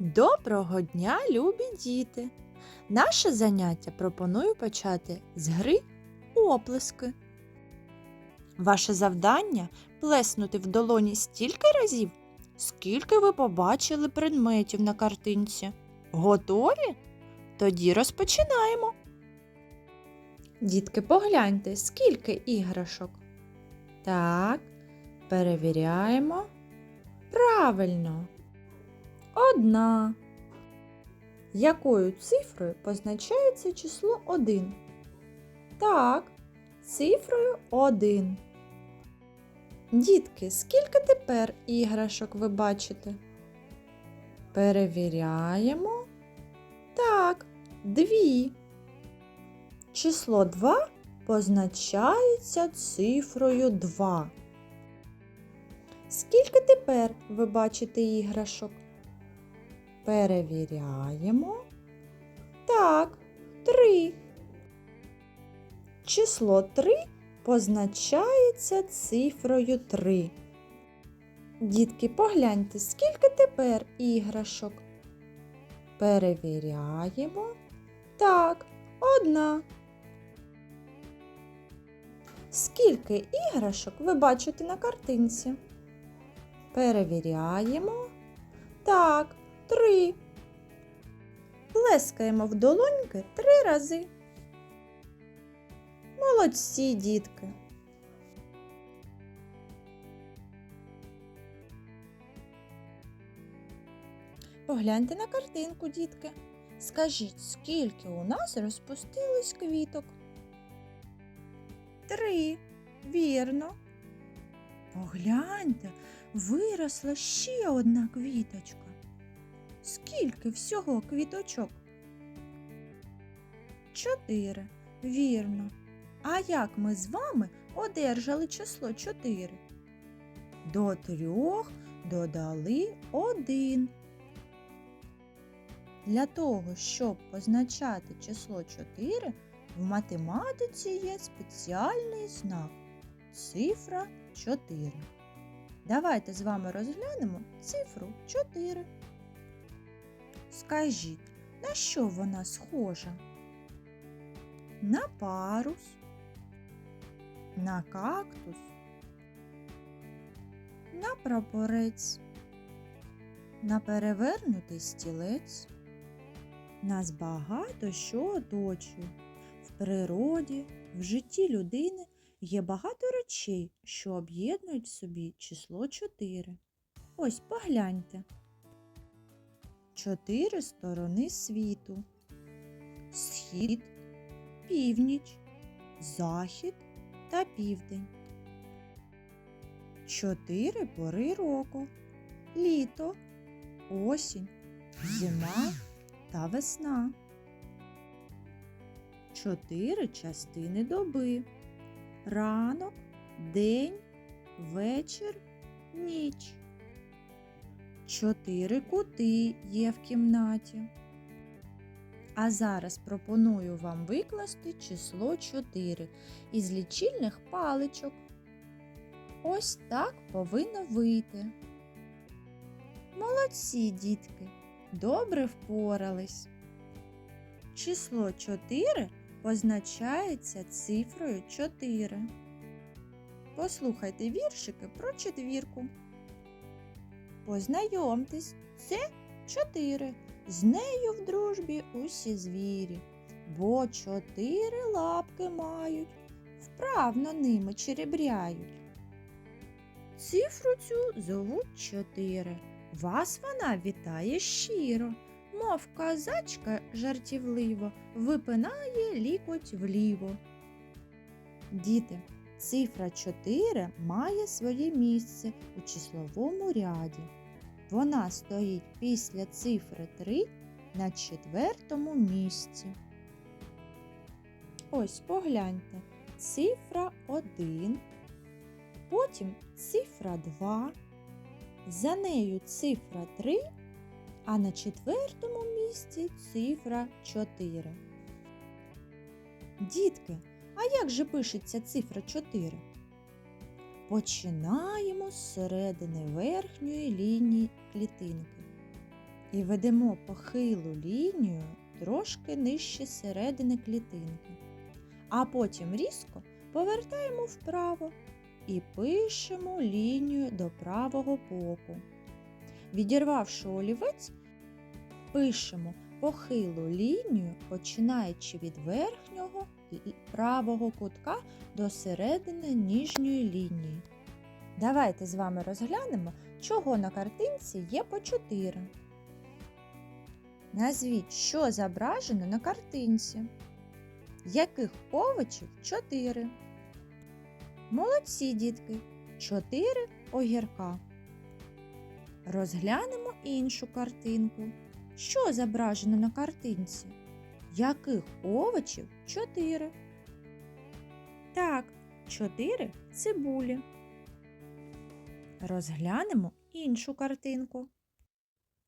Доброго дня, любі діти! Наше заняття пропоную почати з гри оплески. Ваше завдання плеснути в долоні стільки разів, скільки ви побачили предметів на картинці. Готові? Тоді розпочинаємо. Дітки, погляньте, скільки іграшок. Так, перевіряємо. Правильно. Одна. Якою цифрою позначається число 1? Так, цифрою 1. Дітки, скільки тепер іграшок ви бачите? Перевіряємо. Так, дві. Число 2 позначається цифрою 2. Скільки тепер ви бачите іграшок? Перевіряємо. Так, 3. Число 3 позначається цифрою 3. Дітки, погляньте, скільки тепер іграшок. Перевіряємо. Так, одна. Скільки іграшок ви бачите на картинці? Перевіряємо. Так, три. Плескаємо в долоньки три рази. Молодці, дітки. Погляньте на картинку, дітки. Скажіть, скільки у нас розпустилось квіток? Три. Вірно. Погляньте, виросла ще одна квіточка. Скільки всього квіточок? Чотири. Вірно. А як ми з вами одержали число чотири? До трьох додали один. Для того, щоб позначати число 4, в математиці є спеціальний знак цифра 4. Давайте з вами розглянемо цифру 4. Скажіть, на що вона схожа? На парус, на кактус, на прапорець, на перевернутий стілець. Нас багато що оточує. В природі, в житті людини є багато речей, що об'єднують в собі число 4. Ось погляньте. Чотири сторони світу. Схід, північ, захід та південь. Чотири пори року. Літо, осінь, зима та весна. Чотири частини доби. Ранок, день, вечір, ніч. Чотири кути є в кімнаті. А зараз пропоную вам викласти число 4 із лічильних паличок. Ось так повинно вийти. Молодці, дітки! Добре впорались. Число 4 позначається цифрою 4. Послухайте віршики про четвірку. Познайомтесь, це 4. З нею в дружбі усі звірі, бо чотири лапки мають, вправно ними черебряють. Цифру цю зовуть чотири. Вас вона вітає щиро, мов козачка жартівливо випинає лікоть вліво. Діти, цифра 4 має своє місце у числовому ряді. Вона стоїть після цифри 3 на четвертому місці. Ось погляньте, цифра 1, потім цифра 2, за нею цифра 3, а на четвертому місці цифра 4. Дітки, а як же пишеться цифра 4? Починаємо з середини верхньої лінії клітинки. і ведемо похилу лінію трошки нижче середини клітинки, а потім різко повертаємо вправо і пишемо лінію до правого боку. Відірвавши олівець, пишемо похилу лінію, починаючи від верхнього правого кутка до середини нижньої лінії. Давайте з вами розглянемо, чого на картинці є по 4. Назвіть, що зображено на картинці. Яких овочів 4? Молодці, дітки. 4 огірка. Розглянемо іншу картинку. Що зображено на картинці? Яких овочів 4? Так, 4 цибулі. Розглянемо іншу картинку.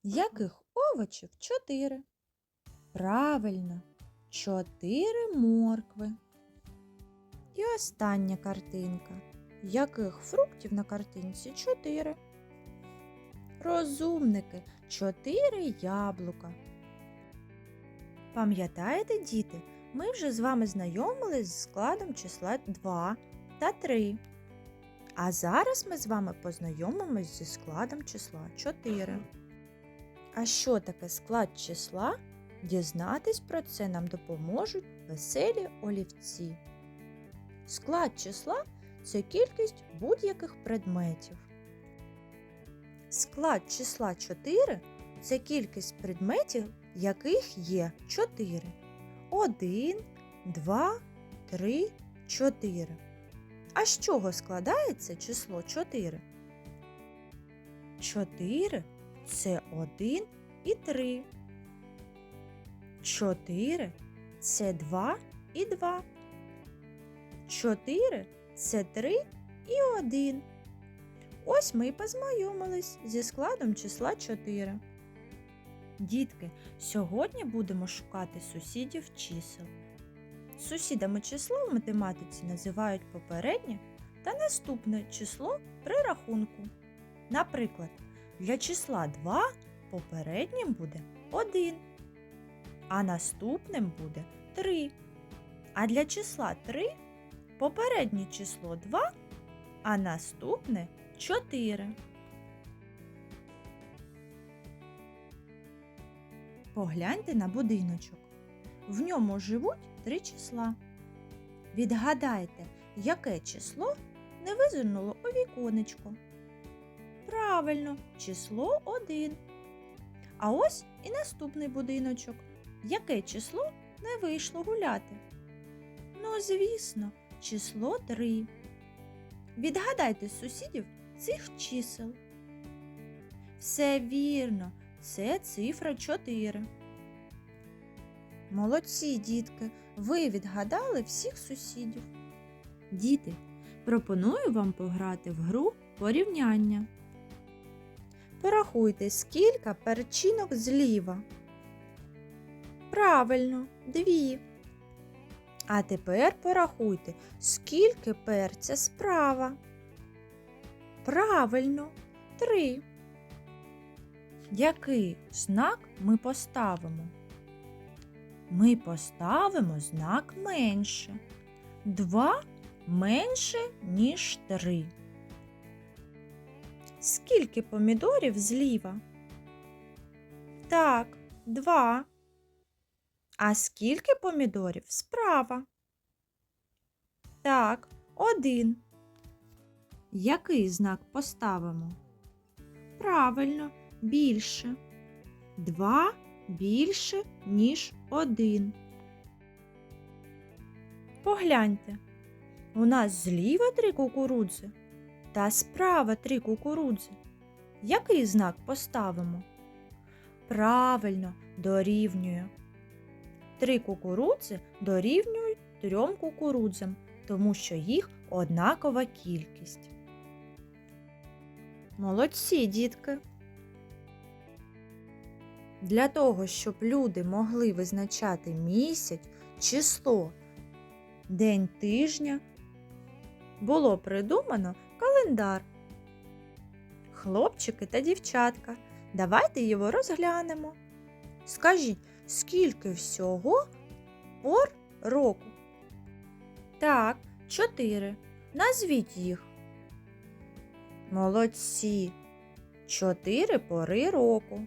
Яких овочів 4? Правильно, 4 моркви. І остання картинка. Яких фруктів на картинці 4? Розумники 4 яблука. Пам'ятаєте, діти, ми вже з вами знайомились з складом числа 2 та 3. А зараз ми з вами познайомимось зі складом числа 4. А що таке склад числа? Дізнатись про це нам допоможуть веселі олівці. Склад числа це кількість будь-яких предметів. Склад числа 4 це кількість предметів, яких є 4. 1, 2, 3, 4. А з чого складається число 4? 4 це 1 і 3. 4 це 2 і 2. 4 це 3 і 1. Ось ми і познайомились зі складом числа 4. Дітки, сьогодні будемо шукати сусідів чисел. Сусідами числа в математиці називають попереднє та наступне число при рахунку. Наприклад, для числа 2 попереднім буде 1, а наступним буде 3. А для числа 3 попереднє число 2, а наступне 4. Погляньте на будиночок. В ньому живуть три числа. Відгадайте, яке число не визирнуло у віконечко. Правильно, число 1. А ось і наступний будиночок. Яке число не вийшло гуляти? Ну, звісно, число 3. Відгадайте сусідів цих чисел. Все вірно, це цифра 4. Молодці, дітки, ви відгадали всіх сусідів. Діти, пропоную вам пограти в гру порівняння. Порахуйте, скільки перчинок зліва. Правильно, дві. А тепер порахуйте, скільки перця справа. Правильно, три. Який знак ми поставимо? Ми поставимо знак менше. Два менше, ніж три. Скільки помідорів зліва? Так, два. А скільки помідорів справа? Так, один. Який знак поставимо? Правильно, більше. Два більше, ніж один. Погляньте. У нас зліва три кукурудзи та справа три кукурудзи. Який знак поставимо? Правильно, дорівнює. Три кукурудзи дорівнюють трьом кукурудзам, тому що їх однакова кількість. Молодці, дітки! Для того, щоб люди могли визначати місяць, число, день тижня, було придумано календар. Хлопчики та дівчатка, Давайте його розглянемо. Скажіть, скільки всього пор року? Так, чотири. Назвіть їх. Молодці. Чотири пори року.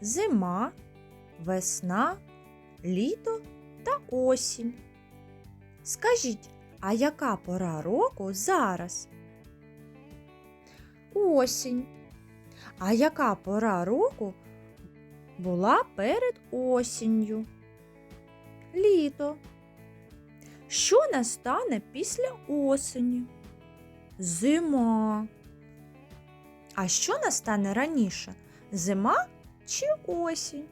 Зима, весна, літо та осінь. Скажіть, а яка пора року зараз? Осінь. А яка пора року була перед осінню? Літо. Що настане після осені? Зима. А що настане раніше? Зима чи осінь?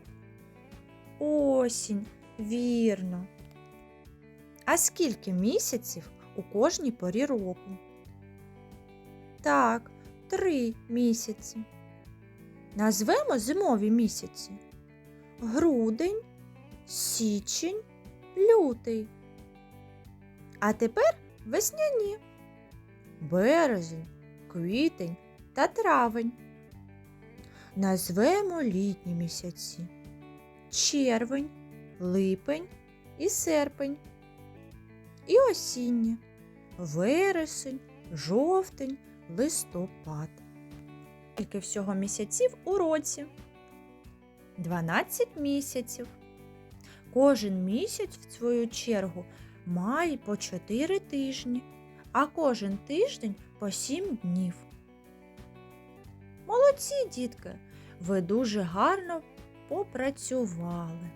Осінь, вірно. А скільки місяців у кожній порі року? Так, три місяці. Назвемо зимові місяці. Грудень, січень, лютий. А тепер весняні. Березень, квітень та травень. Назвемо літні місяці. Червень, липень і серпень. І осінні. Вересень, жовтень, листопад. Скільки всього місяців у році? 12 місяців. Кожен місяць, в свою чергу, має по 4 тижні, а кожен тиждень по 7 днів. Молодці, дітки! Ви дуже гарно попрацювали.